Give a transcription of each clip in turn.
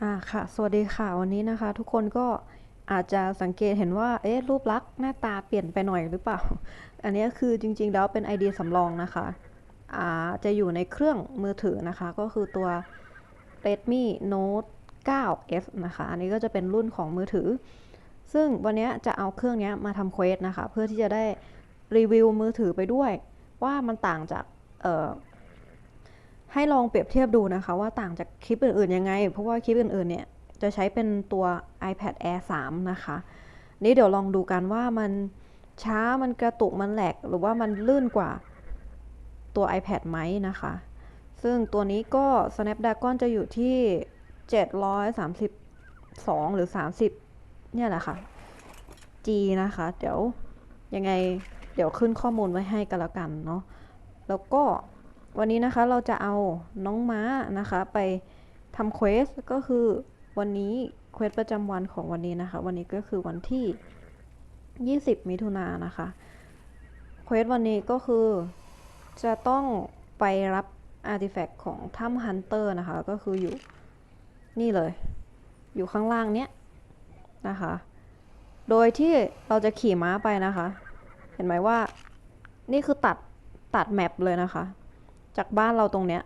อ่าค่ะ สวัสดีค่ะ วันนี้นะคะ ทุกคนก็อาจจะสังเกตเห็นว่า เอ๊ะ รูปลักษณ์หน้าตาเปลี่ยนไปหน่อยหรือเปล่า อันนี้คือจริง ๆ แล้วเป็นไอเดียสำรองนะคะ อ่า จะอยู่ในเครื่องมือถือนะคะ ก็คือตัว Redmi Note 9F นะคะ อันนี้ก็จะเป็นรุ่นของมือถือ ซึ่งวันนี้จะเอาเครื่องนี้มาทำเควสนะคะ เพื่อที่จะได้รีวิวมือถือไปด้วย ว่ามันต่างจากเอ่อ ให้ลองเปรียบเทียบดูนะคะว่าต่างจากคลิปอื่นๆยังไง เพราะว่าคลิปอื่นๆเนี่ยจะใช้เป็นตัว iPad Air 3 นะคะ นี่เดี๋ยวลองดูกันว่ามันช้ามันกระตุกมันแหลกหรือว่ามันลื่นกว่าตัว iPad ไหมนะคะ ซึ่งตัวนี้ก็ Snapdragon จะอยู่ที่ 732 หรือ 30 เนี่ยแหละค่ะ G นะคะ เดี๋ยวยังไงเดี๋ยวขึ้นข้อมูลไว้ให้กันแล้วกันเนาะแล้วก็ วันนี้นะคะเราจะเอาน้องม้านะคะไปทำเควสก็คือวันนี้เควสประจำวันของวันนี้นะคะ วันนี้ก็คือวันที่ 20 มิถุนายนนะคะเควสวันนี้ก็คือจะต้องไปรับอาร์ติแฟกต์ของถ้ำฮันเตอร์นะคะ ก็คืออยู่นี่เลย อยู่ข้างล่างเนี้ยนะคะ โดยที่เราจะขี่ม้าไปนะคะ เห็นไหมว่านี่คือตัดตัดแมปเลยนะคะ จากบ้านเราตรงเนี้ย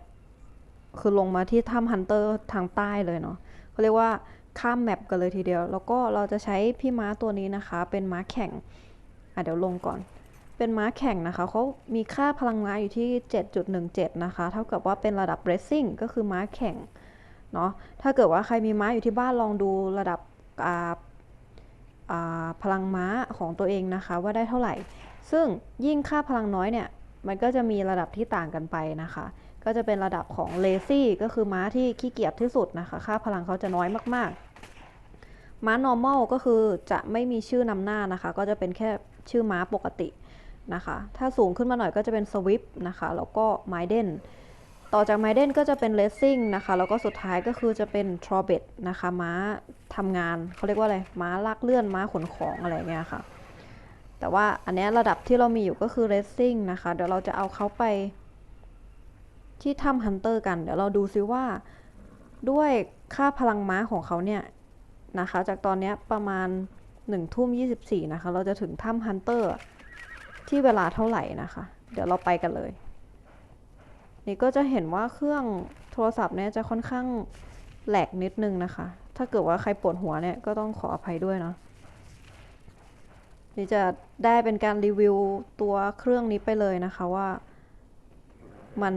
คือลงมาที่ถ้ำฮันเตอร์ทางใต้เลยเนาะเขาเรียกว่าข้ามแมปกันเลยทีเดียว แล้วก็เราจะใช้พี่ม้าตัวนี้นะคะ เป็นม้าแข่ง อะเดี๋ยวลงก่อน เป็นม้าแข่งนะคะ เขามีค่าพลังม้าอยู่ที่ 7.17 นะคะ เท่ากับว่าเป็นระดับเรซซิ่งก็คือม้าแข่ง เนาะ ถ้าเกิดว่าใครมีม้าอยู่ที่บ้านลองดูระดับอ่าพลังม้าของตัวเองนะคะว่าได้เท่าไหร่ ซึ่งยิ่งค่าพลังน้อยเนี่ย มันก็จะมีระดับที่ต่างกันไปนะคะ ก็จะเป็นระดับของ lazy ก็คือม้าที่ขี้เกียจที่สุดนะคะ ค่าพลังเขาจะน้อยมากๆ ม้า normal ก็คือจะไม่มีชื่อนำหน้านะคะ ก็จะเป็นแค่ชื่อม้าปกตินะคะ ถ้าสูงขึ้นมาหน่อยก็จะเป็น swift นะคะ แล้วก็ maiden ต่อจาก maiden ก็จะเป็น racing นะคะ แล้วก็สุดท้ายก็คือจะเป็น trobet นะคะ ม้าทำงานเขาเรียกว่าอะไร ม้าลากเลื่อน ม้าขนของอะไรเงี้ยค่ะ แต่ว่าอันนี้ระดับที่เรามีอยู่ก็คือ racing นะคะ เดี๋ยวเราจะเอาเขาไป ที่ถ้ำฮันเตอร์กัน เดี๋ยวเราดูซิว่า ด้วยค่าพลังม้าของเขาเนี่ยนะคะ จากตอนนี้ประมาณ1ทุ่ม24นะคะ เราจะถึงถ้ำฮันเตอร์ที่เวลาเท่าไหร่นะคะ เดี๋ยวเราไปกันเลย นี่ก็จะเห็นว่าเครื่องโทรศัพท์เนี่ยจะค่อนข้างแหลกนิดนึงนะคะ ถ้าเกิดว่าใครปวดหัวเนี่ยก็ต้องขออภัยด้วยเนาะ นี่จะได้เป็นการรีวิวตัวเครื่องนี้ไปเลยนะคะว่ามัน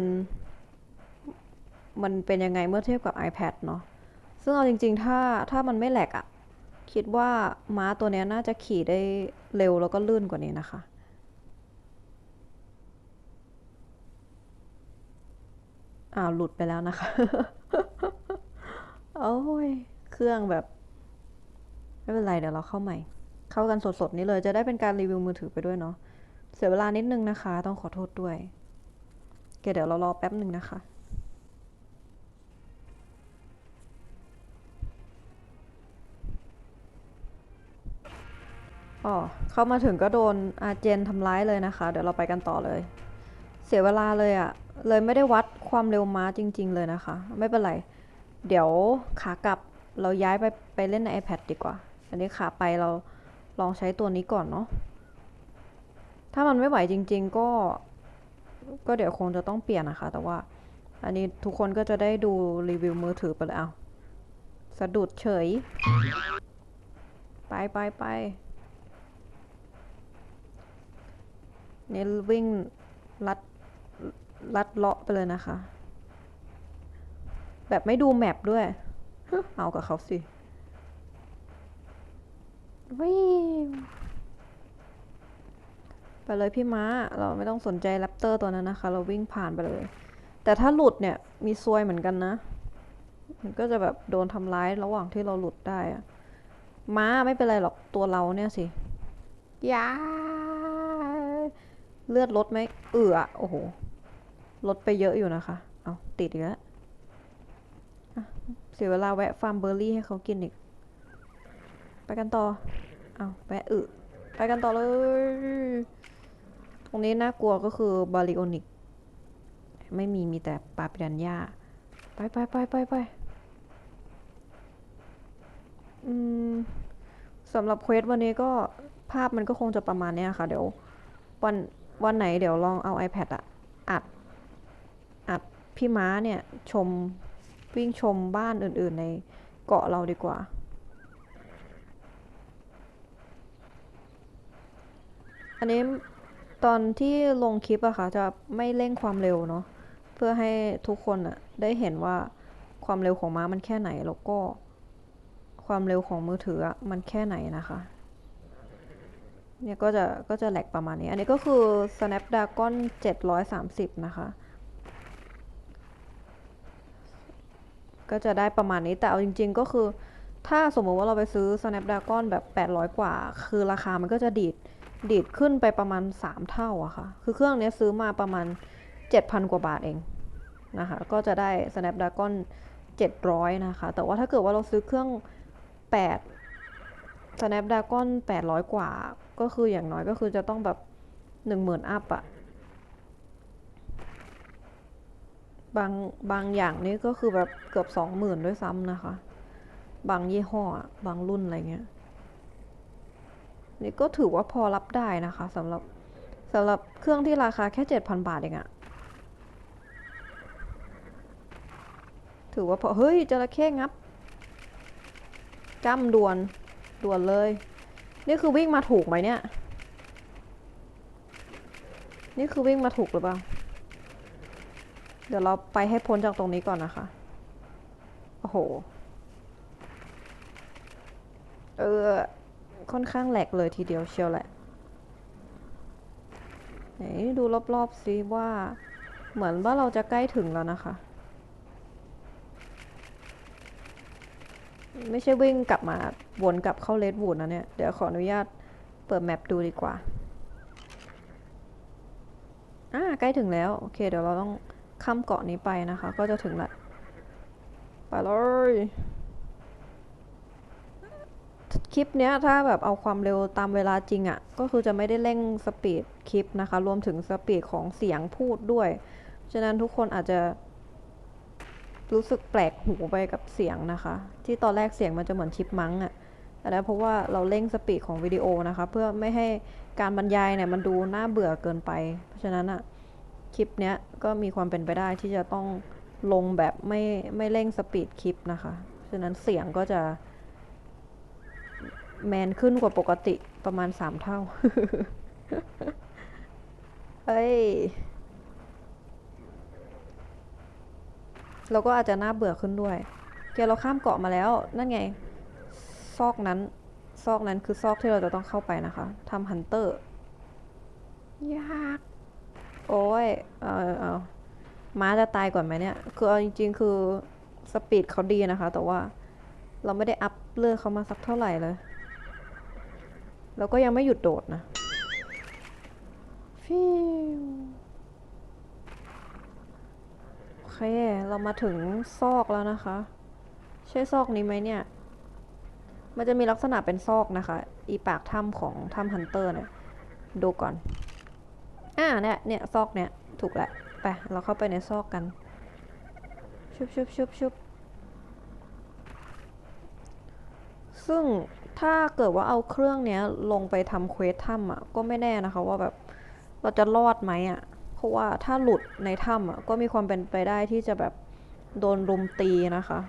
มันเป็นยังไงเมื่อเทียบกับ iPad เนาะซึ่งเอาจริง ๆ ถ้าถ้ามันไม่แหลกอะ่ะคิดว่าม้าตัวนี้น่าจะขี่ได้เร็วแล้วก็ลื่นกว่านี้นะคะอ้าวหลุดไปแล้วนะคะ โอ้ย เครื่องแบบ ไม่เป็นไร เดี๋ยวเราเข้าใหม่ เข้ากันสดๆนี้เลย จะได้เป็นการรีวิวมือถือไปด้วยเนาะเสียเวลานิดนึงนะคะ ต้องขอโทษด้วยเคเดี๋ยวเรารอแป๊บหนึ่งนะคะอ๋อเข้ามาถึงก็โดนอาเจนทำร้ายเลยนะคะ เดี๋ยวเราไปกันต่อเลย เสียเวลาเลยอะ่ะ เลยไม่ได้วัดความเร็วม้าจริง ๆ เลยนะคะ ไม่เป็นไร เดี๋ยวขากลับเราย้ายไปไปเล่นใน iPad ดีกว่า อันนี้ขาไปเรา ลองใช้ตัวนี้ก่อนเนาะ ถ้ามันไม่ไหวจริง ๆ ก็ ก็เดี๋ยวคงจะต้องเปลี่ยนนะคะ แต่ว่า อันนี้ทุกคนก็จะได้ดูรีวิวมือถือไปเลยเอาสะดุดเฉย ไปไปไปนี่วิ่งลัดลัดเลาะไปเลยนะคะ แบบไม่ดูแมปด้วย เอากับเขาสิ วิ่งไปเลยพี่ม้า เราไม่ต้องสนใจแรปเตอร์ตัวนั้นนะคะ เราวิ่งผ่านไปเลย แต่ถ้าหลุดเนี่ยมีซวยเหมือนกันนะ มันก็จะแบบโดนทำร้ายระหว่างที่เราหลุดได้อะม้าไม่เป็นไรหรอกตัวเราเนี่ยสิยาเลือดลดไหมเอือโอ้โห ลดไปเยอะอยู่นะคะ เอาติดอีกแล้วเสียเวลาแวะฟาร์มเบอร์รี่ให้เขากินอีก กันต่อ เอาแวะอึไปกันต่อเลย ตรงนี้น่ากลัวก็คือบาริโอนิก ไม่มีมีแต่ปาปิรันย่า ไปไปไปไปไปสำหรับเควสวันนี้ก็ภาพมันก็คงจะประมาณนี้ค่ะ เดี๋ยว วันวันไหนเดี๋ยวลองเอา iPad อะอัด อัดพี่ม้าเนี่ย ชมวิ่งชมบ้านอื่นๆในเกาะเราดีกว่า อันนี้ตอนที่ลงคลิปอะค่ะจะไม่เร่งความเร็วเนาะเพื่อให้ทุกคนอะได้เห็นว่าความเร็วของม้ามันแค่ไหนแล้วก็ ความเร็วของมือถืออะมันแค่ไหนนะคะ เนี่ยก็จะก็จะแหลกประมาณนี้ อันนี้ก็คือ Snapdragon 730 นะคะ ก็จะได้ประมาณนี้แต่เอาจริง ๆ ก็คือถ้าสมมติว่าเราไปซื้อ Snapdragon แบบ 800 กว่า คือราคามันก็จะดีด ดีดขึ้นไปประมาณ 3 เท่าอะค่ะ คือเครื่องนี้ซื้อมาประมาณ 7,000 กว่าบาทเองนะคะ ก็จะได้ Snapdragon 700 นะคะ แต่ว่าถ้าเกิดว่าเราซื้อเครื่อง 8 Snapdragon 800 กว่า ก็คืออย่างน้อยก็คือจะต้องแบบ 10,000 อัพอะบางบางอย่างนี่ก็คือแบบเกือบ 20,000 ด้วยซ้ำนะคะ บางยี่ห้อ บางรุ่นอะไรเงี้ย นี่ก็ถือว่าพอรับได้นะคะสำหรับสำหรับเครื่องที่ราคาแค่ 7,000 บาทเองอะถือว่าพอ เฮ้ยจระเข้งับจ้ำด่วนด่วนเลย นี่คือวิ่งมาถูกไหมเนี่ย นี่คือวิ่งมาถูกหรือเปล่า เดี๋ยวเราไปให้พ้นจากตรงนี้ก่อนนะคะ โอ้โห เออ ค่อนข้างแหลกเลยทีเดียวเชียวแหละไหนดูรอบๆซิว่าเหมือนว่าเราจะใกล้ถึงแล้วนะคะ ไม่ใช่วิ่งกลับมาวนกลับเข้าเลดวูดนะเนี่ย เดี๋ยวขออนุญาตเปิดแมปดูดีกว่าอ่าใกล้ถึงแล้ว โอเค เดี๋ยวเราต้องข้ามเกาะนี้ไปนะคะ ก็จะถึงละไปเลย คลิปเนี้ยถ้าแบบเอาความเร็วตามเวลาจริงอะ่ะ ก็คือจะไม่ได้เร่งสปีดคลิปนะคะ รวมถึงสปีดของเสียงพูดด้วย ฉะนั้นทุกคนอาจจะ รู้สึกแปลกหูไปกับเสียงนะคะ ที่ตอนแรกเสียงมันจะเหมือนชิปมังอะ่ะอันนั้นเพราะว่าเราเร่งสปีดของวิดีโอนะคะ เพื่อไม่ให้การบรรยายเนี่ยมันดูน่าเบื่อเกินไป เพราะฉะนั้นอะ่ะคลิปเนี้ยก็มีความเป็นไปได้ที่จะต้องลงแบบไม่ไม่เร่งสปีดคลิปนะคะ ฉะนั้นเสียงก็จะ แมนขึ้นกว่าปกติประมาณสามเท่าเอ้ย เราก็อาจจะน่าเบื่อขึ้นด้วยโอเคเราข้ามเกาะมาแล้ว นั่นไง ซอกนั้น ซอกนั้นคือซอกที่เราจะต้องเข้าไปนะคะ ทำฮันเตอร์ ยาก โอ้ย เอาเอาม้าจะตายก่อนไหมเนี่ย คือเอาจริง ๆ คือสปีดเขาดีนะคะ แต่ว่าเราไม่ได้อัพเลือดเขามาสักเท่าไหร่เลย แล้วก็ยังไม่หยุดโดดนะฟิวโอเค เรามาถึงซอกแล้วนะคะ ใช่ซอกนี้ไหมเนี่ย มันจะมีลักษณะเป็นซอกนะคะ อีปากถ้ำของถ้ำฮันเตอร์เนี่ย ดูก่อน อ่าเนี่ยเนี่ยซอกเนี่ย ถูกแหละไป เราเข้าไปในซอกกัน ชุบชุบชุบชุบ ซึ่งถ้าเกิดว่าเอาเครื่องเนี้ยลงไปทำเควสถ้ำอะ ก็ไม่แน่นะคะว่าแบบเราจะรอดไหมอะ เพราะว่าถ้าหลุดในถ้ำอะ ก็มีความเป็นไปได้ที่จะแบบโดนรุมตีนะคะ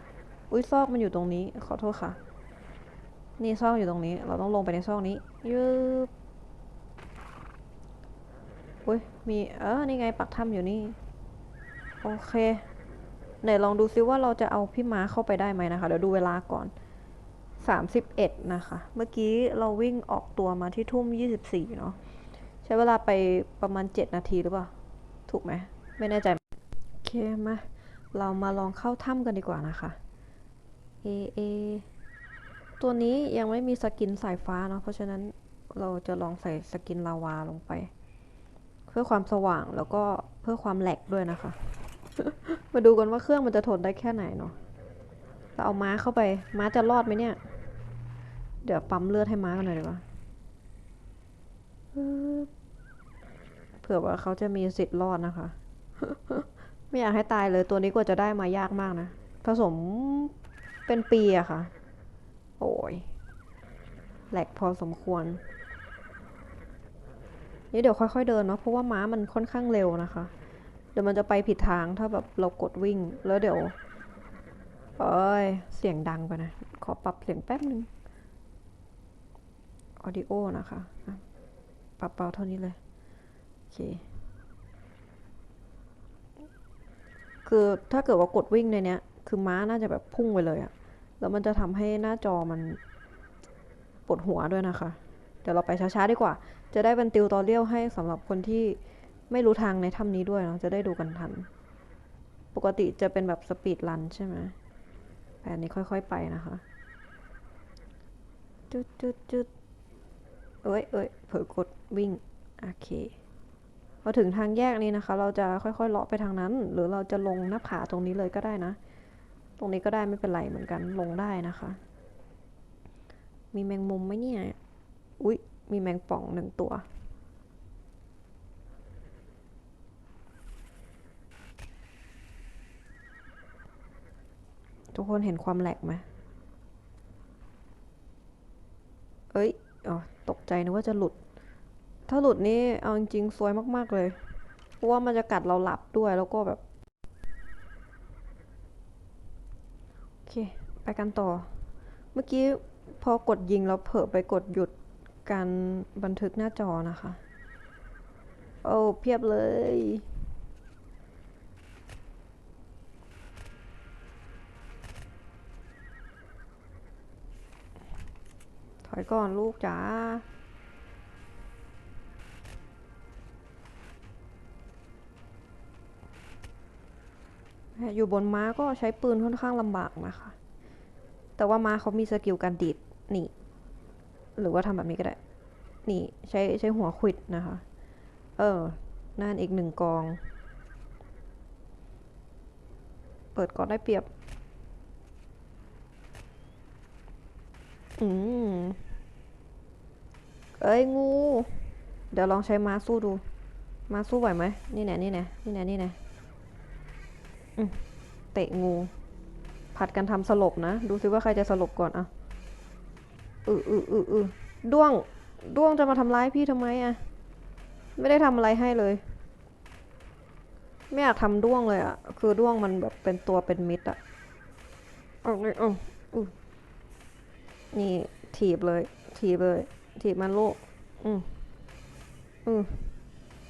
อุ้ยซอกมันอยู่ตรงนี้ ขอโทษค่ะ นี่ซอกอยู่ตรงนี้ เราต้องลงไปในซอกนี้ยืบอุ้ยมีเออนี่ไงปักถ้ำอยู่นี่ โอเคไหนลองดูซิว่าเราจะเอาพี่ม้าเข้าไปได้ไหมนะคะ เดี๋ยวดูเวลาก่อน 31 นะคะ เมื่อกี้เราวิ่งออกตัวมาที่ทุ่ม 24 เนาะใช้เวลาไปประมาณ 7 นาทีหรือเปล่า ถูกไหม ไม่แน่ใจ โอเคมา เรามาลองเข้าถ้ำกันดีกว่านะคะ เอเอตัวนี้ยังไม่มีสกินสายฟ้าเนาะ เพราะฉะนั้นเราจะลองใส่สกินลาวาลงไป เพื่อความสว่างแล้วก็เพื่อความแหลกด้วยนะคะ มาดูกันว่าเครื่องมันจะทนได้แค่ไหนเนาะเราเอาม้าเข้าไป ม้าจะรอดไหมเนี่ย เดี๋ยวปั๊มเลือดให้ม้ากันหน่อยดีกว่าเผื่อว่าเขาจะมีสิทธิ์รอดนะคะ ไม่อยากให้ตายเลยตัวนี้กว่าจะได้มายากมากนะ ผสมเป็นปีอะค่ะ โอ้ยแหลกพอสมควร นี่เดี๋ยวค่อยๆเดินเนาะ เพราะว่าม้ามันค่อนข้างเร็วนะคะ เดี๋ยวมันจะไปผิดทางถ้าแบบเรากดวิ่ง แล้วเดี๋ยว เอ้ย เสียงดังไปนะ ขอปรับเสียงแป๊บนึง ออดิโอนะคะอะปรับเบาเท่านี้เลย โอเค คือถ้าเกิดว่ากดวิ่งในเนี้ย คือม้าน่าจะแบบพุ่งไปเลยอะแล้วมันจะทำให้หน้าจอมันปวดหัวด้วยนะคะ เดี๋ยวเราไปช้าๆดีกว่า จะได้เป็นติวตอเรียลให้สำหรับคนที่ไม่รู้ทางในถ้ำนี้ด้วยเนาะ จะได้ดูกันทัน ปกติจะเป็นแบบสปีดรันใช่ไหมแต่อันนี้ค่อยๆไปนะคะ จุดจุดจุด เอ้ยเอ้ยเผลอกดวิ่ง โอเค พอถึงทางแยกนี้นะคะ เราจะค่อยๆเลาะไปทางนั้น หรือเราจะลงหน้าผาตรงนี้เลยก็ได้นะ ตรงนี้ก็ได้ไม่เป็นไรเหมือนกัน ลงได้นะคะ มีแมงมุมไหมเนี่ย อุ๊ย มีแมงป่องหนึ่งตัว ทุกคนเห็นความแหลกไหมเอ้ย อ๋อตกใจนึกว่าจะหลุด ถ้าหลุดนี่เอาจริงๆซวยมากๆเลย เพราะว่ามันจะกัดเราหลับด้วยแล้วก็แบบ โอเค ไปกันต่อ เมื่อกี้พอกดยิงแล้วเผลอไปกดหยุดการบันทึกหน้าจอนะคะ โอ้เพียบเลย ถอยก่อนลูกจ๋าอยู่บนม้าก็ใช้ปืนค่อนข้างลำบากนะคะ แต่ว่าม้าเขามีสกิลการดีดนี่ หรือว่าทำแบบนี้ก็ได้ นี่ใช้ใช้หัวขวิดนะคะ เออ นั่นอีกหนึ่งกอง เปิดก่อนได้เปรียบ อืมเอ้ยงู เดี๋ยวลองใช้ม้าสู้ดู ม้าสู้ไหวไหมนี่แน่นี่แน่นี่แน่นี่แน่เตะงู ผัดกันทำสลบนะ ดูซิว่าใครจะสลบก่อนอะอืออืออืออือด้วง ด้วงจะมาทำร้ายพี่ทำไมอะไม่ได้ทำอะไรให้เลย ไม่อยากทำด้วงเลยอะคือด้วงมันแบบเป็นตัวเป็นมิตรอะเอาเลยเอาอือ นี่ถีบเลย ถีบเลย ถีบมันลูก อืมอืม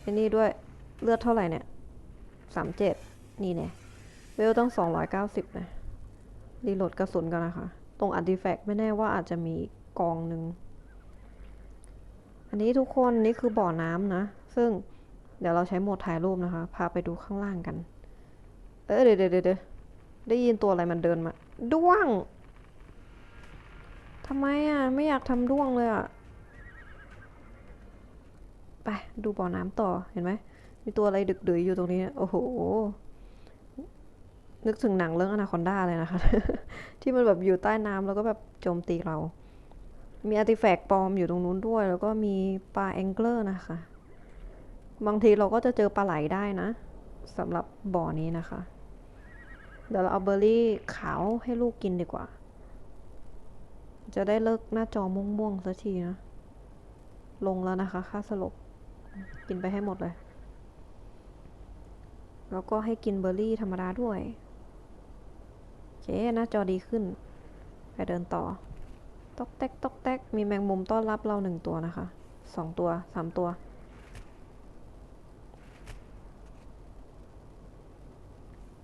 ไอ้นี่ด้วย เลือดเท่าไหร่เนี่ยสามเจ็ดนี่เนี่ยเวลต้องสองร้อยเก้าสิบนะรีโหลดกระสุนกันนะคะ ตรงอาร์ติแฟกต์ไม่แน่ว่าอาจจะมีกองหนึ่ง อันนี้ทุกคนนี่คือบ่อน้ำนะ ซึ่งเดี๋ยวเราใช้โหมดถ่ายรูปนะคะ พาไปดูข้างล่างกัน เออเดี๋ยวเดี๋ยวเดี๋ยวได้ยินตัวอะไรมันเดินมา ด้วง ทำไมอะ ไม่อยากทำด้วงเลยอะ ไป ดูบ่อน้ำต่อเห็นไหม มีตัวอะไรดึกดือยอยู่ตรงนี้ โอ้โห นึกถึงหนังเรื่องอนาคอนดาเลยนะคะ ที่มันแบบอยู่ใต้น้ำแล้วก็แบบโจมตีเรา มีอาร์ติแฟกต์ปลอมอยู่ตรงนู้นด้วย แล้วก็มีปลาแองเกิลนะคะ บางทีเราก็จะเจอปลาไหลได้นะสำหรับบ่อนี้นะคะ เดี๋ยวเราเอาเบอร์รี่ขาวให้ลูกกินดีกว่า จะได้เลิกหน้าจอม่วงๆสักทีนะ ลงแล้วนะคะ ค่าสลบ กินไปให้หมดเลย แล้วก็ให้กินเบอร์รี่ธรรมดาด้วย โอเค หน้าจอดีขึ้น ไปเดินต่อ ตอกแตกตอกแตกมีแมงมุมต้อนรับเราหนึ่งตัวนะคะ สองตัว สามตัว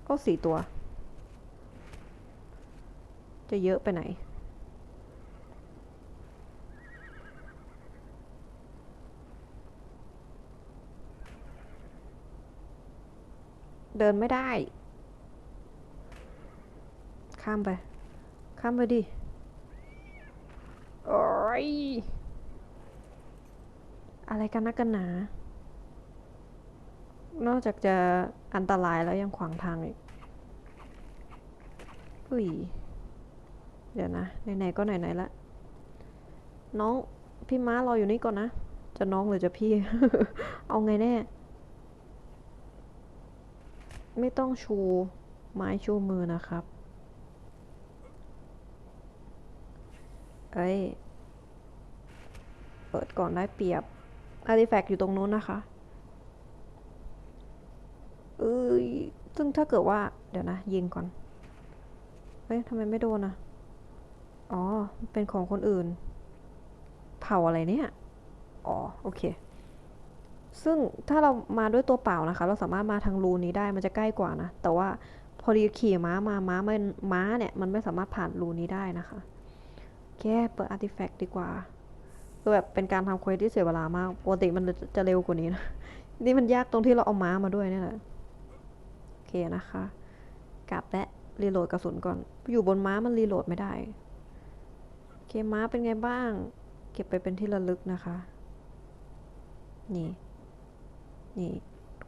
ก็สี่ตัว จะเยอะไปไหน เดินไม่ได้ ข้ามไป ข้ามไปดิ โอ้ย อะไรกันนักกันหนา นอกจากจะอันตรายแล้วยังขวางทางอีกอุ้ย เดี๋ยวนะ ไหนๆก็ไหนๆละน้อง พี่ม้ารออยู่นี่ก่อนนะ จะน้องหรือจะพี่ เอาไงแน่ ไม่ต้องชูไม้ชูมือนะครับ เอ้ย เปิดก่อนได้เปรียบ artifact อยู่ตรงนู้นนะคะ เอ้ย ซึ่งถ้าเกิดว่า เดี๋ยวนะ ยิงก่อน เฮ้ยทำไมไม่โดนอะอ๋อ เป็นของคนอื่น เผาอะไรเนี่ย อ๋อ โอเค ซึ่งถ้าเรามาด้วยตัวเปล่านะคะ เราสามารถมาทางรูนี้ได้มันจะใกล้กว่านะ แต่ว่าพอดีขี่ม้ามาม้ามันม้าเนี่ย มันไม่สามารถผ่านรูนี้ได้นะคะแค่เปิดอาร์ติแฟกต์ดีกว่าคือแบบเป็นการทำเควสที่เสียเวลามากปกติมันจะเร็วกว่านี้นะ นี่มันยากตรงที่เราเอาม้ามาด้วยเนี่ยแหละโอเคนะคะ กลับและรีโหลดกระสุนก่อน อยู่บนม้ามันรีโหลดไม่ได้โอเคม้าเป็นไงบ้าง เก็บไปเป็นที่ระลึกนะคะ นี่ นี่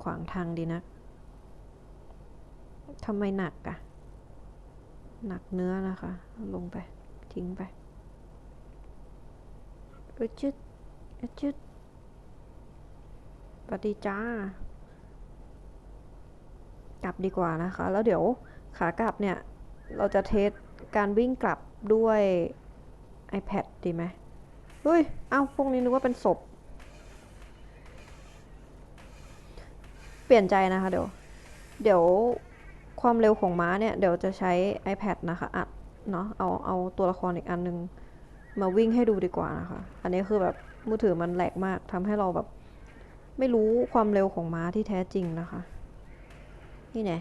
ขวางทางดีนะทำไมหนักอะหนักเนื้อนะคะ ลงไป ทิ้งไปอึดจึดอึดจึดปฏิจ้ากลับดีกว่านะคะ แล้วเดี๋ยวขากลับเนี่ย เราจะเทสการวิ่งกลับด้วย iPad ดีไหมเฮ้ย เอ้าพวกนี้นึกว่าเป็นศพ ปลี่ยนใจนะคะเดี๋ยว เดี๋ยวความเร็วของม้าเนี่ย เดี๋ยวจะใช้ iPad นะคะอัดเนาะเอาเอาตัวละครอีกอันนึง มาวิ่งให้ดูดีกว่านะคะ อันนี้คือแบบมือถือมันแหลกมากทำให้เราแบบ ไม่รู้ความเร็วของม้าที่แท้จริงนะคะ นี่ไง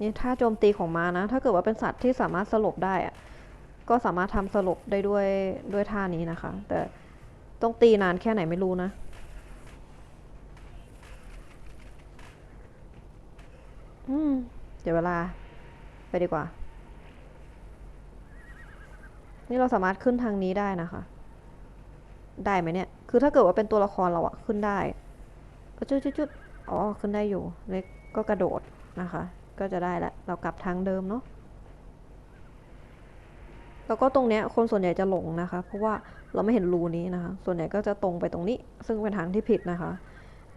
นี่ถ้าโจมตีของม้านะ ถ้าเกิดว่าเป็นสัตว์ที่สามารถสลบได้อะก็สามารถทำสลบได้ด้วยด้วยท่านี้นะคะ แต่ต้องตีนานแค่ไหนไม่รู้นะ อืม เดี๋ยวเวลา ไปดีกว่า นี่เราสามารถขึ้นทางนี้ได้นะคะ ได้ไหมเนี่ย คือถ้าเกิดว่าเป็นตัวละครเราอะขึ้นได้ ก็จุดจุดอ๋อ ขึ้นได้อยู่ เล็กก็กระโดดนะคะ ก็จะได้ละ เรากลับทางเดิมเนาะ แล้วก็ตรงเนี้ยคนส่วนใหญ่จะหลงนะคะ เพราะว่าเราไม่เห็นรูนี้นะคะ ส่วนใหญ่ก็จะตรงไปตรงนี้ ซึ่งเป็นทางที่ผิดนะคะ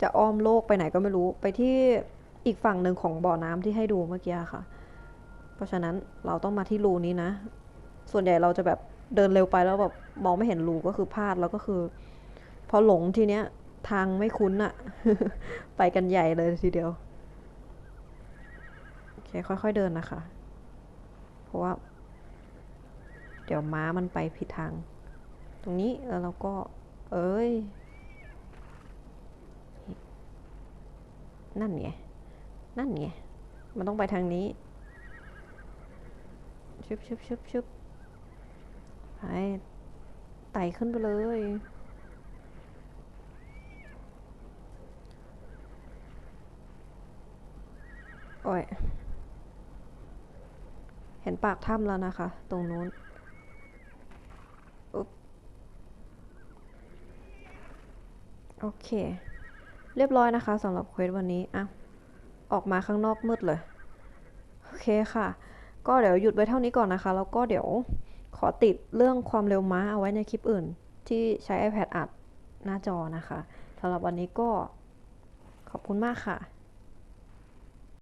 จะอ้อมโลกไปไหนก็ไม่รู้ ไปที่ อีกฝั่งหนึ่งของบ่อน้ำที่ให้ดูเมื่อกี้ค่ะ เพราะฉะนั้นเราต้องมาที่รูนี้นะ ส่วนใหญ่เราจะแบบเดินเร็วไปแล้วแบบมองไม่เห็นรูก็คือพลาดแล้วก็คือ พอหลงทีเนี้ยทางไม่คุ้นอะไปกันใหญ่เลยทีเดียวโอเคค่อย ๆเดินนะคะ เพราะว่า เดี๋ยวม้ามันไปผิดทาง ตรงนี้แล้วเราก็ เอ้ย นั่นไง นั่นไง มันต้องไปทางนี้ชึบชึบชึบชึบไปไต่ขึ้นไปเลย โอ้ย เห็นปากถ้ำแล้วนะคะ ตรงนู้นอุ๊บโอเค เรียบร้อยนะคะสำหรับเควสวันนี้อะ ออกมาข้างนอกมืดเลย โอเคค่ะ ก็เดี๋ยวหยุดไว้เท่านี้ก่อนนะคะ แล้วก็เดี๋ยวขอติดเรื่องความเร็วม้าเอาไว้ในคลิปอื่น ที่ใช้ iPad อัดหน้าจอนะคะสำหรับวันนี้ก็ขอบคุณมากค่ะ